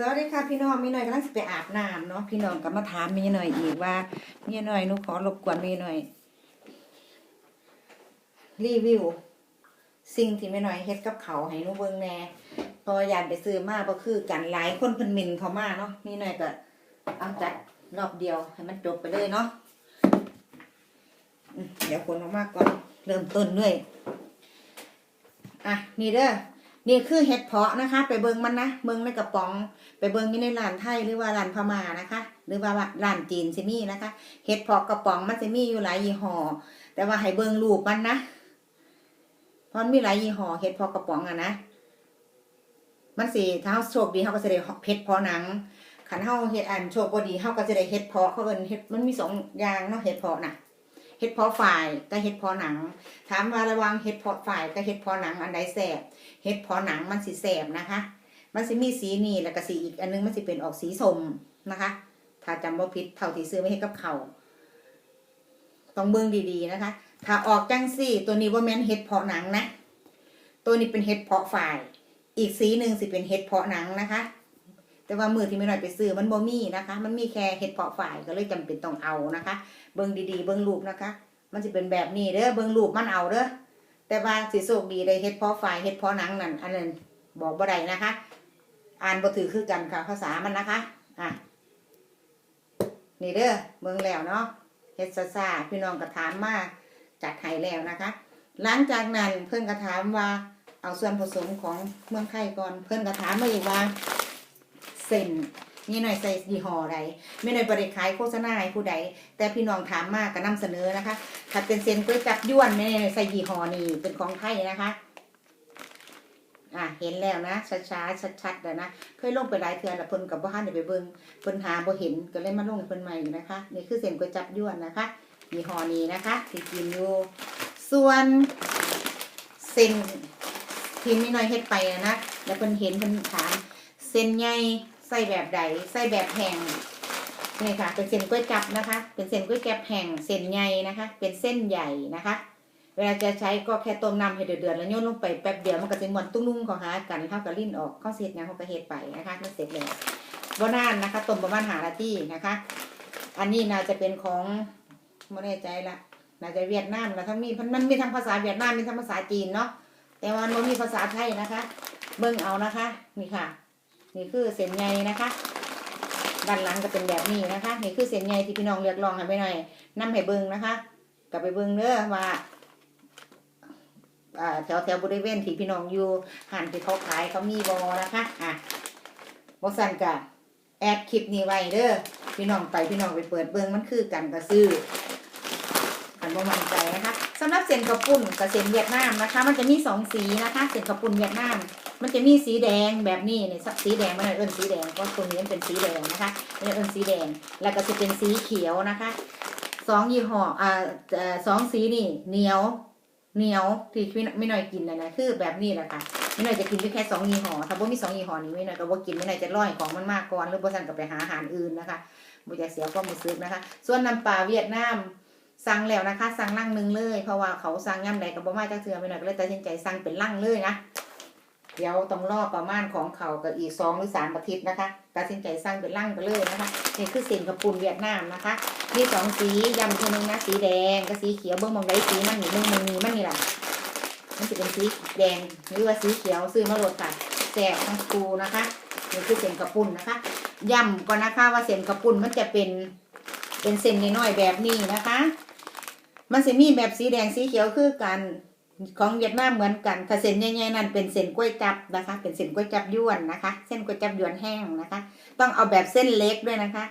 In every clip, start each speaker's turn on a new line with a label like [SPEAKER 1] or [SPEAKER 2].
[SPEAKER 1] สวัสดีค่ะพี่น้องมีหน่อยกำลังสิไปอาบน้ำเนาะพี่น้องก็มาถามมีหน่อยอีกว่ามีหน่อยหนูขอรบกวนมีหน่อย รีวิว สิ่งที่ไม่หน่อยเฮ็ดกับเขาให้หนูเบิ่งแน่เพราะว่ายานไปซื้อมาบ่คือกันหลายคนเพิ่นมินเขามาเนาะมีหน่อยก็เอาจัดรอบเดียวให้มันจบไปเลยเนาะเดี๋ยวคนออกมาก่อนเริ่มต้นด้วยอะนี่เด้อ นี่คือเห็ดเพาะนะคะ ไปเบิงมันนะเบิงในกระป๋อง ไปเบิงอยู่ในร้านไทยหรือว่าร้านพม่านะคะ หรือว่าร้านจีนซิมี่นะคะเห็ดเพาะกระป๋องมันจะมีอยู่หลายยี่ห้อแต่ว่าให้เบิงรูปมันนะเพราะมันมีหลายยี่ห้อเห็ดเพาะกระป๋องอะนะมันสิถ้าเราโชคดีเขาก็จะได้เห็ดเพาะหนังขันเฮาเห็ดอันโชคบดีเขาก็จะได้เห็ดเพาะเขาเอินเห็ดมันมีสองอย่างเนาะเห็ดเพาะน่ะ เห็ดเพาะฝ่ายกับเห็ดเพาะหนัง ถามว่าระวังเห็ดเพาะฝ่ายกับเห็ดเพาะหนังอันใดแสบเห็ดเพอหนังมันสีแสบนะคะ มันสิมีสีนี่แล้วก็สีอีกอันนึงมันสิเป็นออกสีสมนะคะ ถ้าจำว่าพิษเท่าที่ซื้อไว้ให้กับเขาต้องเบิ่งดีๆนะคะ ถ้าออกจังสี่ ตัวนี้ว่าแมนเห็ดเพาะหนังนะ ตัวนี้เป็นเห็ดเพาะฝ่าย อีกสีหนึ่งสิเป็นเห็ดเพาะหนังนะคะ แต่ว่ามือที่ไม่หน่อยไปซื้อมันบ่มีนะคะ มันมีแค่เห็ดเพาะฝ่ายก็เลยจำเป็นต้องเอานะคะ เบิ่งดีๆ เบิ่งรูปนะคะ มันจะเป็นแบบนี้เด้อเบิ่งรูปมันเอาเด้อแต่ว่าสิโชคดีได้เฮ็ดเพอฝ่ายเฮ็ดเพอหนังนั่นอันนั้นบอกบ่ได้นะคะ อ่านบ่ถือคือกันค่ะภาษามันนะคะอะนี่เด้อเบิ่งแล้วเนาะเฮ็ดซ่าพี่น้องก็ถามมาจัดให้แล้วนะคะ หลังจากนั้นเพิ่นก็ถามว่าเอาส่วนผสมของเมืองไทยก่อนเพิ่นก็ถามมาอีกว่า เส้นนี่หน่อยใส่ยี่ห้อใดไม่หน่อยบริขายโฆษณาให้ผู้ใด แต่พี่น้องถามมากก็นำเสนอนะคะถ้าเป็นเซนก๋วยจับยวนแม่หน่อยใส่ยี่ห้อนี่เป็นของไทยนะคะอะเห็นแล้วนะช้าๆชัดๆแล้วนะเคยลงไปหลายเทือแล้วเพิ่นกับบ้านได้ไปเบิ่งเพิ่นหาบ่เห็นก็เลยมาลงเพิ่นใหม่นะคะ นี่คือเส้นก๋วยจับยวนนะคะยี่ห้อนี้นะคะที่กินอยู่ส่วนเส้นที่ไม่น้อยเฮ็ดไปนะแล้วเพิ่นเห็นเพิ่นถามเส้นใหญ่ ใส่แบบใดใส่แบบแห้งนี่ค่ะ เป็นเส้นก๋วยจับนะคะ เป็นเส้นก๋วยจับแห้งเส้นใหญ่นะคะ เป็นเส้นใหญ่นะคะ เวลาจะใช้ก็แค่ต้มน้ำให้เดือดๆแล้วโยนลงไปแป๊บเดียวมันก็จะม้วนตุ้งนุ่งของหากันเท่ากับลิ้นออกข้าวเสร็จงานเขาก็เฮ็ดไปนะคะมันเสร็จแล้วบนานนะคะต้มประมาณหานาทีนะคะ อันนี้น่าจะเป็นของไม่แน่ใจละน่าจะเวียดนามแล้วทั้งมีมันมีทั้งภาษาเวียดนามมีทั้งภาษาจีนเนาะแต่ว่ามันมีภาษาไทยนะคะ เบิ่งเอานะคะนี่ค่ะ นี่คือเส้นใหญ่นะคะ ด้านหลังก็เป็นแบบนี้นะคะ นี่คือเส้นใยที่พี่น้องเรียกร้องให้ไปหน่อยนำให้เบิ่งนะคะกลับไปเบิ่งเด้อว่าแถวแถวบริเวณที่พี่น้องอยู่หันที่เขาขายเขามีบอนะคะอะบอสันกะแอดคลิปนี้ไว้เด้อพี่น้องไปพี่น้องไปเปิดเบิ่งมันคือกันกระซื้ออันบ่มั่นใจนะคะสำหรับเส้นกระปุ่นกับเส้นเวียดนามนะคะ มันจะมีสองสีนะคะเส้นกระปุ่นเวียดนาม มันจะมีสีแดงแบบนี้เนี่ยสีแดงมันเอิ้นสีแดงเพราะตัวนี้มันเป็นสีแดงนะคะมันเอิ้นสีแดง แล้วก็จะเป็นสีเขียวนะคะสองยี่ห้ออ่าสองสีนี่เหนียวเหนียวที่พี่ไม่น้อยกินนะนะคือแบบนี้แหละค่ะไม่น้อยจะกินแค่สองยี่ห้อถ้าบ่มีสองยี่ห้อนี้ไม่น้อยก็บ่กินไม่น้อยจะร่อยของมันมากก่อนหรือบ่สั่นก็ไปหาอาหารอื่นนะคะบ่จะเสียความรู้สึกนะคะ ส่วนน้ำปลาเวียดนามสั่งแล้วนะคะ สั่งลังหนึงเลย เพราะว่าเขาสั่งย่ำใดก็บ่มาจักเทื่อไม่น้อยก็เลยตัดสินใจสั่งเป็นลังเลยนะ เดี๋ยวต้องรอประมาณของเขากับอีกสองหรือสามอาทิตย์นะคะตัดสินใจสร้างเป็นร่างไปเลยนะคะนี่คือเส้นกระปุนเวียดนามนะคะมีสองสียำเทนึงนะสีแดงกับสีเขียวเบื้องมองได้สีมันนี่เบื้องมันมีมันนี่แหละมันจะเป็นสีแดงหรือว่าสีเขียวซื้อมาโหลดค่ะแสบทั้งคูนะคะนี่คือเส้นกระปุนนะคะย่ำก่อนนะคะว่าเส้นกระปุนมันจะเป็นเป็นเส้นน้อยๆแบบนี้นะคะ มันจะมีแบบสีแดงสีเขียวคือกัน ของเวียดนามเหมือนกันถ้าเส้นใหญ่ๆนั่นเป็นเส้นกล้วยจับนะคะ เป็นเส้นกล้วยจับยวนนะคะ เส้นกล้วยจับยวนแห้งนะคะ ต้องเอาแบบเส้นเล็กด้วยนะคะ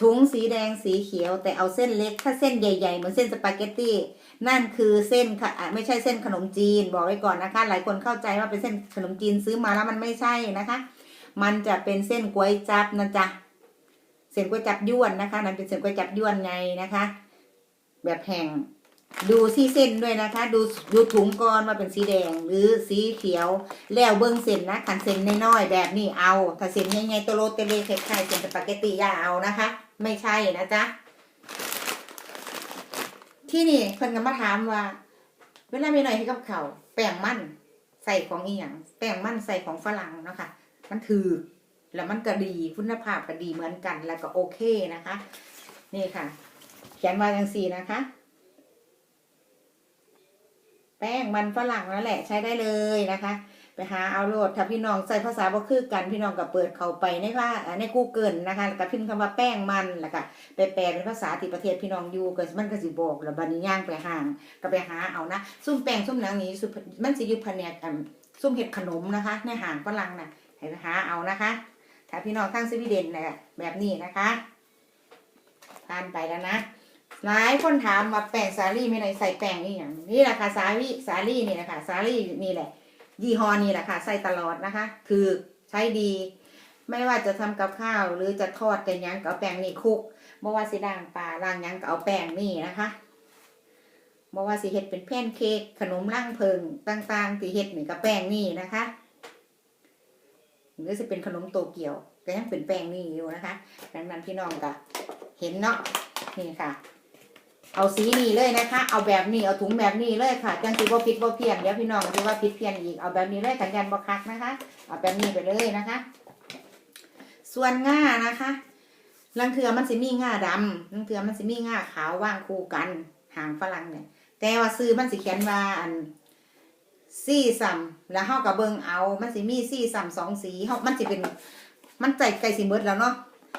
[SPEAKER 1] ถุงสีแดงสีเขียว แต่เอาเส้นเล็ก ถ้าเส้นใหญ่ๆเหมือนเส้นสปาเกตตี้นั่นคือเส้นค่ะไม่ใช่เส้นขนมจีนบอกไว้ก่อนนะคะ หลายคนเข้าใจว่าเป็นเส้นขนมจีนซื้อมาแล้วมันไม่ใช่นะคะ มันจะเป็นเส้นกล้วยจับนะจ๊ะเส้นกล้วยจับยวนนะคะ นั่นเป็นเส้นกล้วยจับยวนไงนะคะ แบบแห้ง ดูที่เส้นด้วยนะคะ ดูดูถุงก่อนว่าเป็นสีแดงหรือสีเขียว แล้วเบิ้งเส้นนะขันเส้นน้อยๆแบบนี้เอา ถ้าเส้นใหญ่ๆตัวโรเตเลคล้ายๆเส้นสปาเกตตีอย่าเอานะคะ ไม่ใช่นะจ๊ะที่นี่เพิ่นก็มาถามว่า เวลามีหน่อยให้กับเขาแป้งมันใส่ของอีหยังแป้งมันใส่ของฝรั่งเนาะค่ะ มันถือแล้วมันก็ดีคุณภาพก็ดีเหมือนกันแล้วก็โอเคนะคะ นี่ค่ะ เขียนมาจังสี่นะคะ แป้งมันฝรั่งนั่นแหละใช้ได้เลยนะคะ ไปหาเอาโหลดถ้าพี่น้องใส่ภาษาบ่คือกันพี่น้องก็เปิดเข้าไปในว่าใน Google นะคะแล้วก็พิมพ์คำว่าแป้งมันแล้วก็ไปแปลเป็นภาษาที่ประเทศพี่น้องอยู่ก็มันก็สิบอกแล้วบัดนี้ย่างไปห่างก็ไปหาเอานะซุ่มแป้งซุ่มหนังนี้มันสิอยู่แผนกันซุ่มเห็ดขนมนะคะ ในห่างฝรั่งน่ะให้ไปหาเอานะคะ ถ้าพี่น้องทั้งสวีเดนเนี่ยแบบนี้นะคะผ่านไปแล้วนะ หลายคนถามว่าแป้งสาลี่ไม่ได้ใส่แป้งนี่อย่างนี่แหละค่ะสาลี่สาลี่นี่แหละค่ะสาลี่นี่แหละ ยี่ห้อนี้แหละค่ะใส่ตลอดนะคะ คือใช้ดี ไม่ว่าจะทำกับข้าวหรือจะทอดกันยังก็เอาแป้งนี่คลุกบ่ว่าสิด่างปลาล่างยังก็เอาแป้งนี่นะคะบ่ว่าสิเฮ็ดเป็นแพนเค้กขนมร่างเพิงต่างๆที่เฮ็ดนี่ก็แป้งนี่นะคะหรือจะเป็นขนมโตเกียวก็ยังเป็นแป้งนี่อยู่นะคะ ดังนั้นพี่น้องก็เห็นเนาะนี่ค่ะ เอาสีนี้เลยนะคะ เอาแบบนี้ เอาถุงแบบนี้เลยค่ะ จังสิบ่ผิดบ่เพี้ยนเดี๋ยวพี่น้องจะว่าผิดเพี้ยนอีก เอาแบบนี้เลยกันยันบ่คักนะคะ เอาแบบนี้ไปเลยนะคะ ส่วนง่านะคะ ลังเทือมันสิมีง่าดำลังเทือมันสิมีง่าขาวว่างคู่กัน หางฝรั่งเนี่ย แต่ว่าซื้อมันสิเขียนว่าอันซี่ซัมแล้วเฮากับเบิงเอา มันสิมีซี่ซัมสองสีเฮามันสิเป็น มันใจไก่สิเมดแล้วเนาะ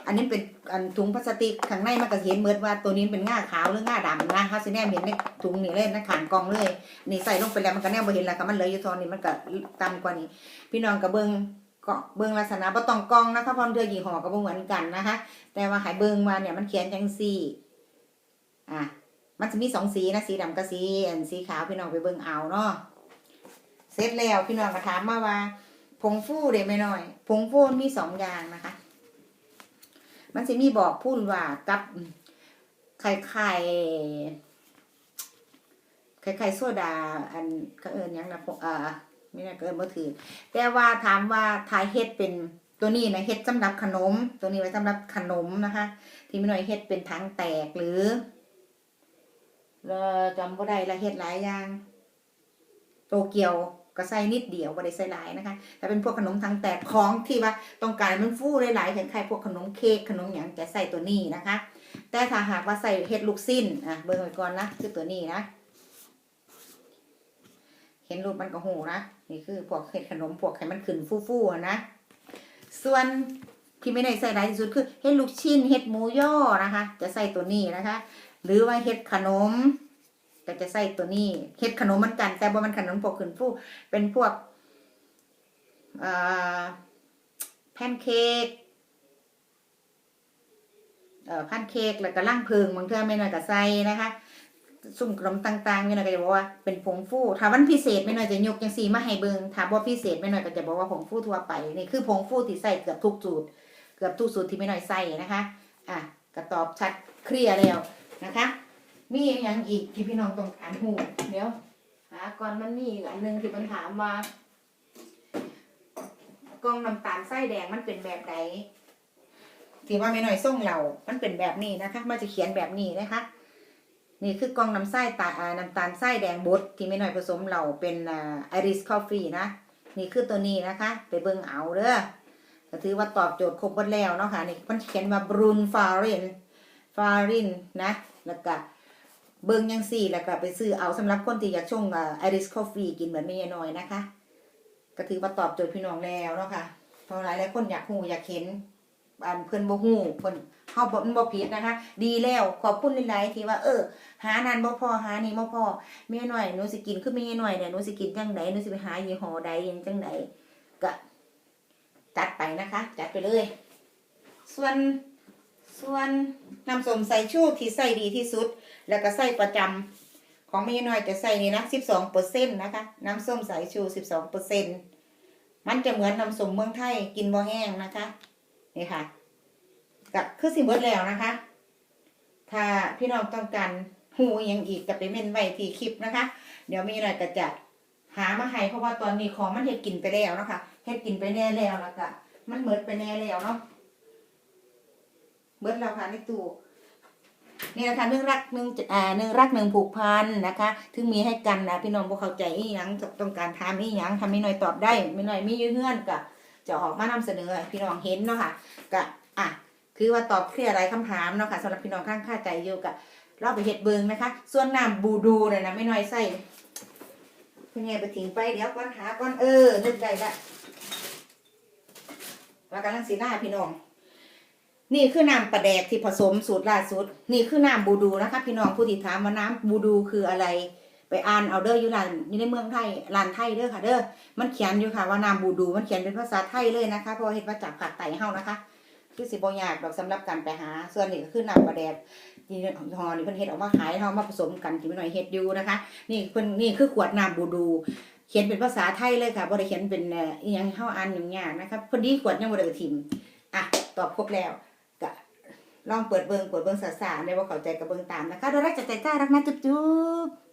[SPEAKER 1] อันนี้เป็นอันถุงพลาสติกข้างในมันก็เห็นเมดว่าตัวนี้เป็นง่าขาวหรือง่าดำนะเฮาสิแนมเห็นในถุงนี่เลยในขางกองเลย นี่ใส่ลงไปแล้วมันก็แนมบ่เห็นแล้วค่ะมันเหลืออยู่เทอนนี้มันก็ต่ำกว่านี้ พี่น้องก็เบิงก็เบิงลักษณะบ่ต้องกองนะคะพราะเดือยี่ห้อก็บ่เหมือนกันนะคะ แต่ว่าให้เบิงมาเนี่ยมันเขียนจังซี่อะมันจะมีสองสีนะสีดำกับสีสีขาวพี่น้องไปเบิงเอาเนาะเสร็จแล้วพี่น้องก็ถามมาว่าผงฟูได้ไหมหน่อยผงฟูมีสองอย่างนะคะ มันจะมีบอกพูดว่ากับไข่ไข่ไข่ไข่โซดา อันก็เอิญยังนะพวกอ่าไม่น่าเกินบ่ถือ แต่ว่าถามว่าทายเฮ็ดเป็นตัวนี้นะเฮ็ดสำหรับขนม ตัวนี้ไว้สำหรับขนมนะคะ ที่ไม่น้อยเฮ็ดเป็นถังแตกหรือแล้วจำบ่ได้ละเฮ็ดหลายอย่าง โตเกียว ก็ใส่นิดเดียวบ่ได้ใส่หลายนะคะแต่เป็นพวกขนมทางแตกของที่ว่าต้องการมันฟูหลายๆคล้ายๆพวกขนมเค้กขนมหยังจะใส่ตัวนี้นะคะ แต่ถ้าหากว่าใส่เฮ็ดลูกสิ้นอะเบิ่งไว้ก่อนนะคือตัวนี้นะเห็นรูปมันก็หูนะนี่คือพวกเฮ็ดขนมพวกให้มันขึ้นฟูๆนะส่วนที่ไม่ได้ใส่หลายที่สุดคือเฮ็ดลูกชิ้นเฮ็ดหมูย่อนะคะ จะใส่ตัวนี้นะคะ หรือว่าเฮ็ดขนม ก็จะใส่ตัวนี้เฮ็ดขนมมันกัน แต่บ่มันขนมพวกขึ้นฟูเป็นพวกแพนเค้กเอ่อแพนเค้กแล้วก็ล่างพิงบางเทื่อไม่น้อยก็ใส่นะคะสุ่มขนมต่างๆไม่น้อยก็จะบอกว่าเป็นผงฟูถ้าวันพิเศษไม่น้อยจะยกจังซีมาให้เบิงถ้าบ่พิเศษไม่น้อยก็จะบอกว่าผงฟูทั่วไปนี่คือผงฟูที่ใส่เกือบทุกสูตรเกือบทุกสูตรที่ไม่น้อยใส่นะคะ อะก็ตอบชัดเคลียร์แล้วนะคะ มีอหย่างอีกที่พี่น้องต้องการหูเดี๋ยวหาก่อนมันมีอีกอันหนึงที่มันถามว่ากล่องน้ำตาลไส้แดงมันเป็นแบบไหนที่ว่าไม่หน้อยส่งเรา มันเป็นแบบนี้นะคะ มันจะเขียนแบบนี้นะคะ นี่คือกล่องน้ำไส้ตาอ่าน้ำตาลไส้แดงบดที่ไม่หน้อยผสมเราเป็นอาไอริสคอฟฟี่นะนี่คือตัวนี้นะคะ ไปเบิ่งเอาเด้อก็ถือว่าตอบโจทย์ครบหมดแล้วเนาะค่ะนี่มันเขียนว่าบรูนฟารินฟารินนะแล้วก็ เบิ่งยังสี่แล้วก็ไปซื้อเอาสำหรับคนที่อยากชงไอริสคอฟฟี่กินเหมือนไม่ยายน้อยนะคะ ก็ถือว่าตอบโจทย์พี่น้องแล้วเนาะค่ะเพราะหลายหลายคนอยากหูอยากเห็นอันเพิ่อนบ่ฮู้เพิ่อนเฮาบ่มันบ่ผิดนะคะ ดีแล้วขอบคุณหลายๆที่ว่าเออ หานั้นบ่พอหานี่บ่พอแม่น้อยหนูสิกินคือแม่น้อยเนี่ยหนูสิกินจังไดหนูสิไปหายี่ห้อใดยังจังไดก็จัดไปนะคะ จัดไปเลย ส่วน ส่วนน้ำส้มสายชูที่ใส่ดีที่สุด แล้วก็ใส่ประจำของแม่น้อยจะใส่นี่นะ12เปอร์เซ็นต์นะคะ น้ำส้มสายชู12เปอร์เซ็นต์มันจะเหมือนน้ำส้มเมืองไทยกินบ่แห้งนะคะนี่ค่ะกับคือสิเบิดแล้วนะคะ ถ้าพี่น้องต้องการหูยังอีกจะไปเม่นไว้ที่คลิปนะคะ เดี๋ยวมีหน่อยก็จะหามาให้เพราะว่าตอนนี้ของมันเฮ็ดกินไปแล้วนะคะเฮ็ดกินไปแน่แล้วแล้วก็มันเบิดไปแน่แล้วเนาะ เบิดแล้วค่ะในตู้นี่นะคะหนึ่งรักหนึ่งอ่าหนึ่งรักหนึ่งผูกพันนะคะ ถึงมีให้กันนะพี่น้องบ่เข้าใจอีหยังต้องการถามอีหยังทำไม่หน้อยตอบได้ไม่หน้อยมีอยู่เงื่อนกะจะออกมานำเสนอพี่น้องเห็นเนาะค่ะก็อะคือว่าตอบเคลียร์อะไรคำถามเนาะค่ะสำหรับพี่น้องข้างค่าใจอยู่กับเราไปเฮ็ดเบิงนะคะ ส่วนน้ำบูดูเนี่ยนะไม่น้อยใส่เพื่อนไงไปทิ้งไปเดี๋ยวก่อนหาก่อนเออนึกได้ละว่ากำลังสีหน้าพี่น้อง นี่คือน้ำปลาแดกที่ผสมสูตรล่าสุด นี่คือน้ำบูดูนะคะ พี่น้องผู้ที่ถามว่าน้ำบูดูคืออะไร ไปอ่านเอาเด้ออยู่ร้านอยู่ในเมืองไทยร้านไทยเด้อค่ะเด้อมันเขียนอยู่ค่ะว่าน้ำบูดู มันเขียนเป็นภาษาไทยเลยนะคะเพราะเฮ็ดมาจากผักไต่เฮานะคะ คือสิบ่ยากดอกสำหรับการไปหา ส่วนนี้ก็คือน้ำปลาแดกที่ของฮอนี่เพิ่นเฮ็ดออกมาขายเฮามาผสมกันที่ไม่น้อยเฮ็ดอยู่นะคะ นี่เพิ่นนี่คือขวดน้ำบูดูเขียนเป็นภาษาไทยเลยค่ะบ่ได้เขียนเป็นอีหยังให้เฮาอ่านอยุ่งยากนะคะพอดีขวดยังบ่ได้เอาทิ่มอะ ตอบครบแล้ว ลองเปิดเบิงเปิดเบิงสาๆได้บ่เข้าใจกับเบิงตามนะคะโดยรักจากใจกล้ารักนะจุ๊บ